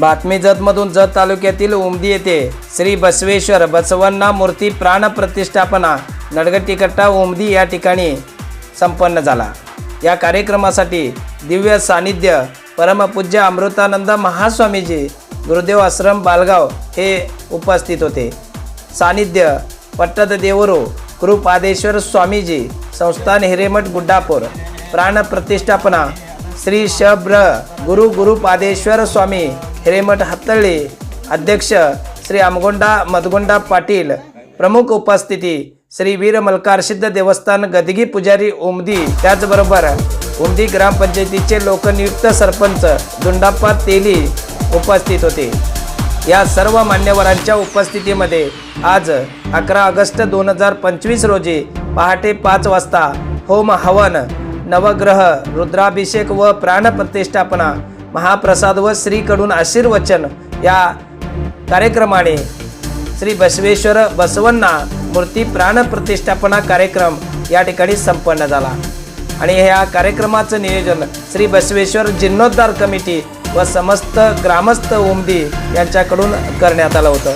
बातमी जतमधून जत तालुक्यातील उमदी येथे श्री बसवेश्वर बसवन्ना मूर्ती प्राण प्रतिष्ठापना नडगट्टीकट्टा उमदी या ठिकाणी संपन्न झाला. या कार्यक्रमासाठी दिव्य सानिध्य परमपूज्य अमृतानंद महास्वामीजी गुरुदेव आश्रम बालगाव हे उपस्थित होते. सानिध्य पट्टदेवरो कृपादेश्वर स्वामीजी संस्थान हिरेमठ गुड्डापूर प्राण प्रतिष्ठापना श्री शब्र गुरु गुरुपादेश्वर स्वामी हिरेमठ हत्तळी अध्यक्ष श्री आमगोंडा मधगोंडा पाटील प्रमुख उपस्थिती श्री वीर मल्कारसिद्ध देवस्थान गदगी पुजारी ओमदी त्याचबरोबर ओमदी ग्रामपंचायतीचे लोकनियुक्त सरपंच दुंडाप्पा तेली उपस्थित होते या सर्व मान्यवरांच्या उपस्थितीमध्ये आज अकरा ऑगस्ट दोन हजार पंचवीस रोजी पहाटे पाच वाजता होम हवन नवग्रह रुद्राभिषेक व प्राणप्रतिष्ठापना महाप्रसाद व श्रीकडून आशीर्वचन या कार्यक्रमाने श्री बसवेश्वर बसवन्ना मूर्ती प्राणप्रतिष्ठापना कार्यक्रम या ठिकाणी संपन्न झाला. आणि ह्या कार्यक्रमाचं नियोजन श्री बसवेश्वर जीर्णोद्धार कमिटी व समस्त ग्रामस्थ ओमदी यांच्याकडून करण्यात आलं होतं.